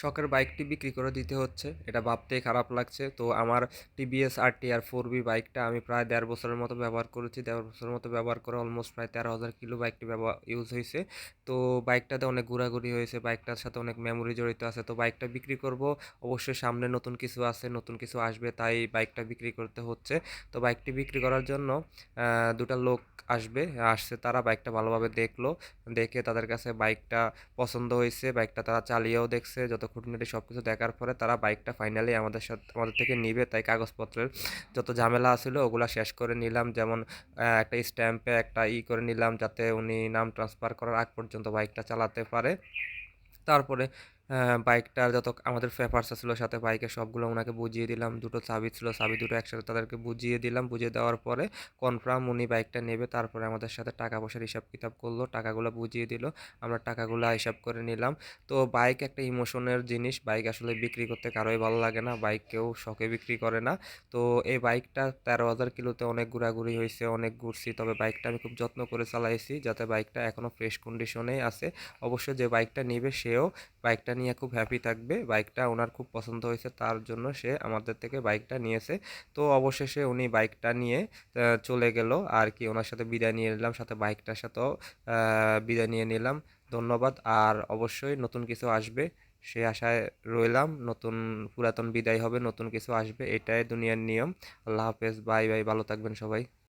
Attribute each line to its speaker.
Speaker 1: শখের বাইকটি বিক্রি করে দিতে হচ্ছে। এটা ভাবতেই খারাপ লাগছে। তো আমার TVS R T R four V বাইকটা আমি প্রায় দেড় বছরের মতো ব্যবহার করেছি। দেড় বছরের মতো ব্যবহার করে অলমোস্ট প্রায় তেরো হাজার কিলো বাইকটি ব্যবহার ইউজ হয়েছে। তো বাইকটাতে অনেক ঘোরাঘুরি হয়েছে। বাইকটার সাথে অনেক মেমোরি জড়িত আছে। তো বাইকটা বিক্রি করব। অবশ্যই সামনে নতুন কিছু আছে, নতুন কিছু আসবে, তাই বাইকটা বিক্রি করতে হচ্ছে। তো বাইকটি বিক্রি করার জন্য দুটা লোক আসবে, আসছে তারা বাইকটা ভালোভাবে দেখল। দেখে তাদের কাছে বাইকটা পছন্দ হয়েছে। বাইকটা তারা চালিয়েও দেখছে। যত খুঁটিনাটি সব কিছু দেখার পরে তারা বাইকটা ফাইনালি আমাদের সাথে, আমাদের থেকে নিবে। তাই কাগজপত্রের যত ঝামেলা ছিল ওগুলা শেষ করে নিলাম। যেমন একটা স্ট্যাম্পে একটা ই করে নিলাম, যাতে উনি নাম ট্রান্সফার করার আগ পর্যন্ত বাইকটা চালাতে পারে। তারপরে বাইকটার যত আমাদের পেপারস ছিল, সাথে বাইকের সবগুলো ওনাকে বুঝিয়ে দিলাম। দুটো চাবি ছিল, চাবি দুটো একসাথে তাদেরকে বুঝিয়ে দিলাম। বুঝিয়ে দেওয়ার পরে কনফার্ম উনি বাইকটা নেবে, তারপরে আমাদের সাথে টাকা পয়সার হিসাব কিতাব করল, টাকাগুলো বুঝিয়ে দিল। আমরা টাকাগুলো হিসাব করে নিলাম। তো বাইক একটা ইমোশনের জিনিস, বাইক আসলে বিক্রি করতে কারোই ভালো লাগে না, বাইক কেউ শখে বিক্রি করে না। তো এই বাইকটা তেরো হাজার কিলোতে অনেক ঘোরাঘুরি হয়েছে, অনেক ঘুরছি, তবে বাইকটা আমি খুব যত্ন করে চালাইছি যাতে বাইকটা এখনও ফ্রেশ কন্ডিশনেই আছে। অবশ্য যে বাইকটা নিবে, সেও বাইকটা নিয়ে খুব হ্যাপি থাকবে। বাইকটা ওনার খুব পছন্দ হয়েছে, তার জন্য সে আমাদের থেকে বাইকটা নিয়েছে। তো অবশেষে উনি বাইকটা নিয়ে চলে গেল। আর কি ওনার সাথে বিদায় নিয়ে নিলাম, সাথে বাইকটার সাথেও বিদায় নিয়ে নিলাম। ধন্যবাদ। আর অবশ্যই নতুন কিছু আসবে, সে আশায় রইলাম। নতুন, পুরাতন বিদায় হবে, নতুন কিছু আসবে, এটাই দুনিয়ার নিয়ম। আল্লাহ হাফেজ। Bye bye. ভালো থাকবেন সবাই।